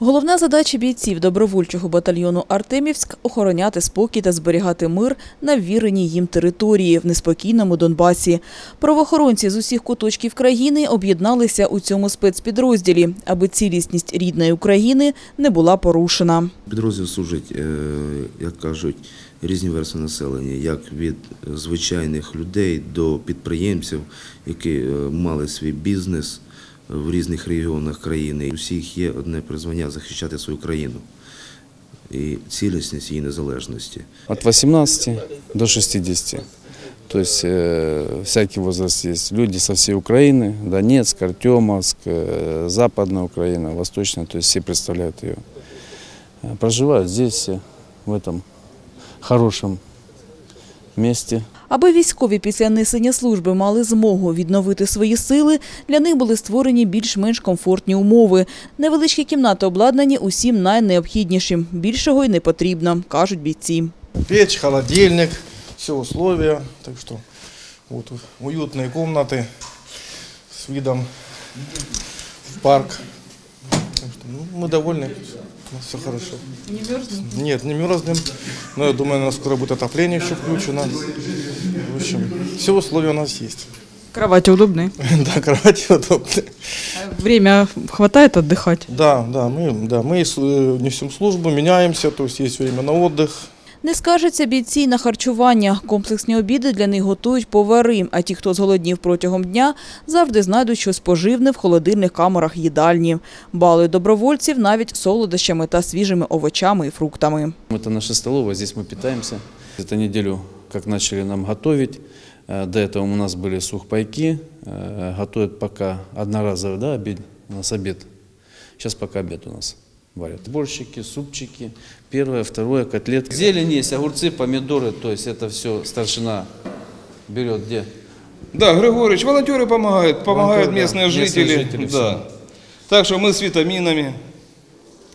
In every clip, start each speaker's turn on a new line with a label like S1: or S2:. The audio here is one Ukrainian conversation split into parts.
S1: Головна задача бійців добровольчого батальйону Артемівськ – охороняти спокій та зберігати мир на ввіреній їм території в неспокійному Донбасі. Правоохоронці з усіх куточків країни об'єдналися у цьому спецпідрозділі, аби цілісність рідної України не була порушена.
S2: Підрозділ служить, е, як кажуть, різні верстви населення, як від звичайних людей до підприємців, які е, мали свій бізнес в різних регіонах країни. У всіх є одне призвання захищати свою країну і цілісність її незалежності.
S3: От 18 до 60. То есть э, всякий возраст есть. Люди со всей Украины, Донецк, Артемовск, э, Западная Украина, Восточная, то есть все представляют ее. Э, Проживают здесь все, в этом хорошем месте.
S1: Аби військові після несення служби мали змогу відновити свої сили, для них були створені більш-менш комфортні умови. Невеличкі кімнати обладнані усім найнеобхіднішим. Більшого й не потрібно, кажуть бійці.
S4: Печь, холодильник, все условия. Так что вот уютные комнаты с видом в парк. Так что, ну, мы довольны, у нас все хорошо. Не мерзнем? Нет, не мерзнем. Но я думаю, у нас скоро будет отопление еще включено. В общем, все условия у нас есть.
S5: Кровати удобные.
S4: Да, кровати удобные.
S5: Время хватает отдыхать.
S4: Да, да, мы, да, мы э, несем службу, меняемся, то есть есть время на отдых.
S1: Не скаржаться бійці й на харчування. Комплексні обіди для них готують повари, а ті, хто зголоднів протягом дня, завжди знайдуть щось поживне в холодильних камерах їдальні. Балують добровольців навіть солодощами та свіжими овочами і фруктами.
S3: Это наша столовая, здесь мы питаемся. Эту неделю, как начали нам готовить, э, до этого у нас были сухпайки, э, готовят пока одноразовый да, обед, у нас обед. Сейчас пока обед у нас варят. Борщики, супчики, первое, второе, котлетки. Зелень есть, огурцы, помидоры, то есть это все старшина берет где?
S6: Да, Григорьевич, волонтеры помогают, помогают
S3: Волонтеры, да,
S6: местные
S3: местные
S6: жители.
S3: жители,
S6: да. Так что мы с витаминами,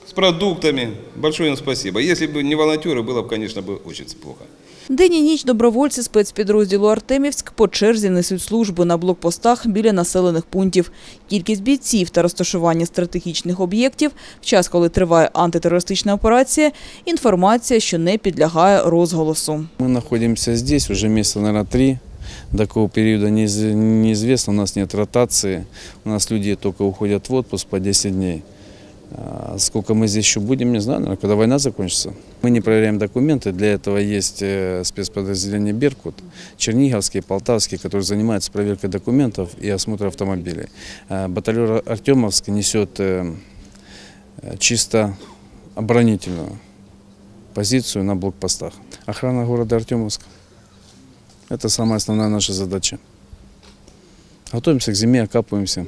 S6: с продуктами. Большое им спасибо. Если бы не волонтеры, было бы, конечно, бы очень плохо.
S1: День і ніч добровольці спецпідрозділу Артемівськ по черзі несуть службу на блокпостах біля населених пунктів. Кількість бійців та розташування стратегічних об'єктів в час, коли триває антитерористична операція, інформація, що не підлягає розголосу.
S3: Мы находимся здесь уже месяца, наверное, три. До какого периода неиз- неизвестно, у нас нет ротации. У нас люди только уходят в отпуск по 10 дней. А Сколько мы здесь еще будем, не знаю, наверное, когда война закончится. Мы не проверяем документы, для этого есть э, спецподразделение «Беркут», Черниговский, Полтавский, которые занимаются проверкой документов и осмотром автомобилей. А Батальон Артемовск несет э, э, чисто оборонительную позицию на блокпостах. Охрана города Артемовска. Это самая основная наша задача. Готовимся к зиме, окапываемся,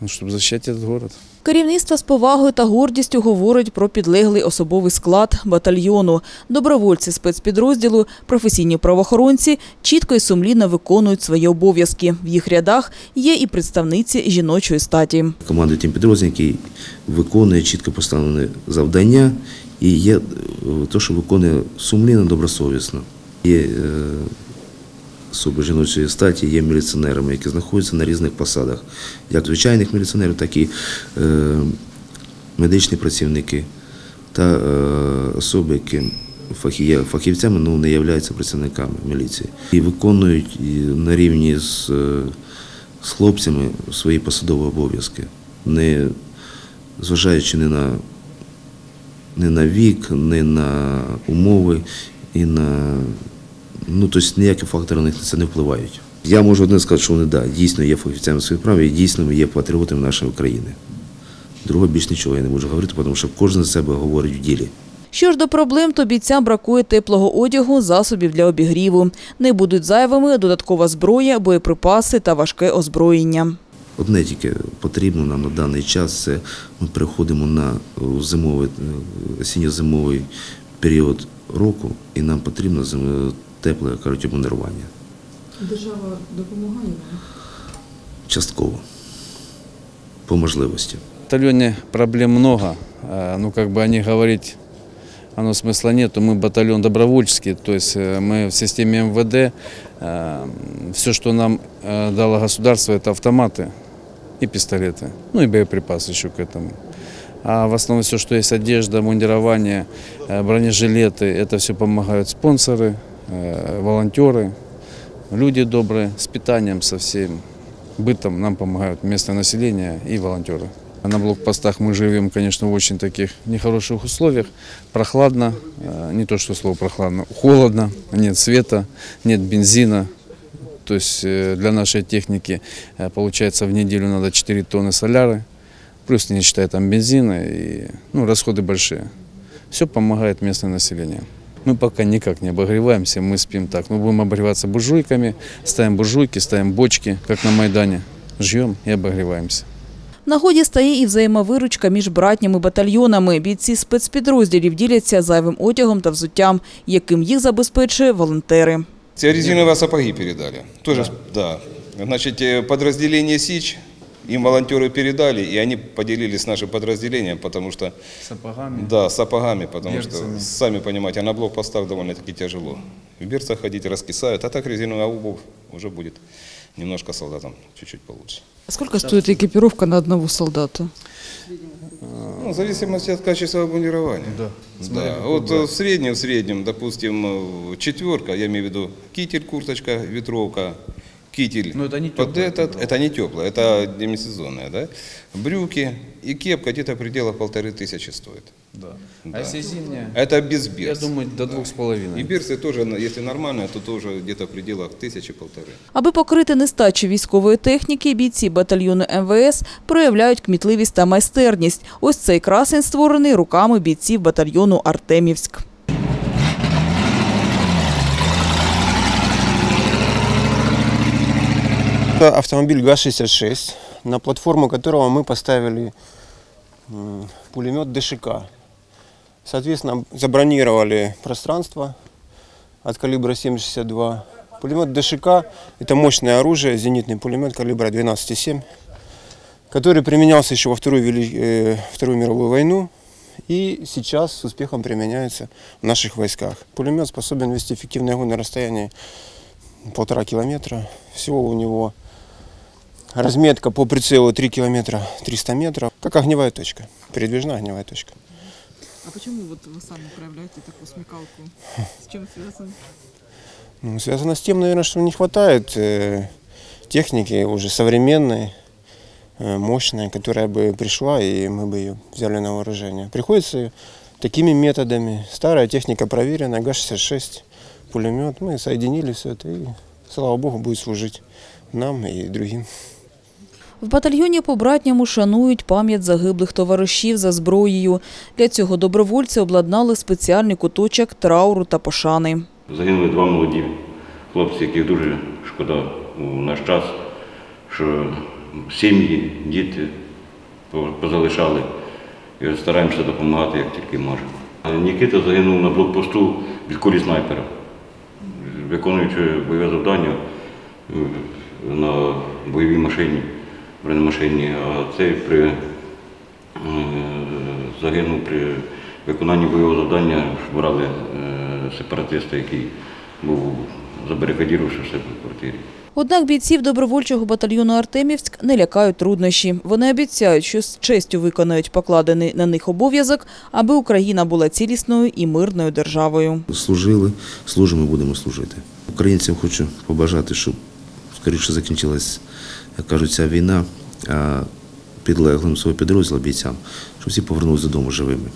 S3: ну, чтобы защищать этот город.
S1: Керівництво з повагою та гордістю говорить про підлеглий особовий склад батальйону. Добровольці спецпідрозділу, професійні правоохоронці чітко і сумлінно виконують свої обов'язки. В їх рядах є і представниці жіночої статі.
S2: Командує тим підрозділом, який виконує чітко поставлені завдання і є те, що виконує сумлінно, добросовісно. Є е, особи жіночої статі, є міліціонерами, які знаходяться на різних посадах, як звичайних міліціонерів, так і е, медичні працівники та е, особи, які фахівцями, ну не являються працівниками міліції. І виконують на рівні з, е, з хлопцями свої посадові обов'язки, не зважаючи не на, не на вік, не на умови і на ну тобто ніякі фактори на них на це не впливають. Я можу одне сказати, що вони да, дійсно є фахівцями своїх прав і дійсно є патріотами нашої України. Другого більш нічого я не можу говорити, тому що кожен за себе говорить в ділі.
S1: Що ж до проблем, то бійцям бракує теплого одягу, засобів для обігріву. Не будуть зайвими додаткова зброя, боєприпаси та важке озброєння.
S2: Одне тільки потрібно нам на даний час це ми переходимо на е, зимовий, е, осінньо-зимовий період року, і нам потрібно тепле кажуть, обмунірування.
S5: Держава допомагає вам?
S2: Частково. По можливості.
S3: В батальоне проблем много. А, Ну, как бы о них говорить, оно смысла нету. Мы батальон добровольческий, то есть э, мы в системе МВД. Все, что нам э, дало государство, это автоматы. и пистолеты, ну и боеприпасы еще к этому. А в основном все, что есть одежда, мундирование, э, бронежилеты, это все помогают спонсоры, э, волонтеры, люди добрые, с питанием, со всем бытом нам помогают местное население и волонтеры. На блокпостах мы живем, конечно, в очень таких нехороших условиях. Прохладно, э, не то что слово прохладно, холодно, нет света, нет бензина. То есть э, для нашей техники э, получается в неделю надо 4 тонны соляры, плюс не считая там бензина, и ну, расходы большие. Все помогает местное население. Мы пока никак не обогреваемся, мы спим так. Мы будем обогреваться буржуйками, ставим буржуйки, ставим бочки, как на Майдане, жьем и обогреваемся.
S1: В нагоді стає і взаємовиручка між братніми батальйонами. Бійці спецпідрозділів діляться зайвим одягом та взуттям, яким їх забезпечує волонтери.
S6: Те резиновые сапоги передали. Тоже, да. Значит, э, подразделение СИЧ, им волонтеры передали, и они поделились с нашим подразделением, потому что,
S3: Сапогами.
S6: да, сапогами, потому
S3: Берцами.
S6: что, сами понимаете, а на блокпостах довольно-таки тяжело. В берцах ходить раскисают, а так резиновая обувь уже будет немножко солдатам чуть-чуть получше.
S5: А сколько стоит экипировка на одного солдата?
S6: Ну, в зависимости от качества обмундирования. Да. да. Вот э, в среднем, в среднем, допустим, э, четверка, я имею в виду китель, курточка, ветровка, китель.
S3: Ну, это не
S6: Под
S3: тёплая
S6: этот, это не теплое, это демисезонное, да? Брюки и кепка где-то в пределах полторы тысячи стоит.
S3: Да.
S6: Да.
S3: А если зимняя?
S6: Это без
S3: Я
S6: берц.
S3: думаю, до двух с
S6: И
S3: половиной.
S6: берцы тоже, если нормальные, то тоже где-то в пределах тысячи-полторы.
S1: Аби покрити нестачу військової техніки, бійці батальйону МВС проявляють кмітливість та майстерність. Ось цей красень створений руками бійців батальйону Артемівськ.
S7: Это автомобиль ГАЗ-66, на платформу которого мы поставили пулемет ДШК. Соответственно, забронировали пространство от калибра 7,62. Пулемет ДШК – это мощное оружие, зенитный пулемет калибра 12,7, который применялся еще во Вторую, Вели- э, Вторую мировую войну и сейчас с успехом применяется в наших войсках. Пулемет способен вести эффективный огонь на расстоянии полтора километра. Всего у него разметка по прицелу 3 километра 300 метров, как огневая точка, передвижная огневая точка.
S5: А почему вот вы сами проявляете такую смекалку? С чем связано?
S7: Ну, связано с тем, наверное, что не хватает э, техники уже современной, э, мощной, которая бы пришла, и мы бы ее взяли на вооружение. Приходится такими методами. Старая техника проверена, ГАЗ-66, пулемет. Мы соединили все это, и, слава богу, будет служить нам и другим.
S1: В батальйоні по-братньому шанують пам'ять загиблих товаришів за зброєю. Для цього добровольці обладнали спеціальний куточок трауру та пошани.
S8: Загинули два молоді хлопці, яких дуже шкода у наш час, що сім'ї, діти позалишали і стараємося допомагати, як тільки можемо. Нікита загинув на блокпосту від кулі снайпера, виконуючи бойове завдання е, на бойовій машині, бронемашині, а цей при, е, загинув при виконанні бойового завдання, брали е, сепаратиста, який був забарикадірувавши в себе в квартирі.
S1: Однак бійців добровольчого батальйону Артемівськ не лякають труднощі. Вони обіцяють, що з честю виконають покладений на них обов'язок, аби Україна була цілісною і мирною державою.
S2: Служили, служимо і будемо служити. Українцям хочу побажати, щоб скоріше закінчилась, як кажуть, ця війна, підлеглим свого підрозділу бійцям, щоб всі повернулися додому живими.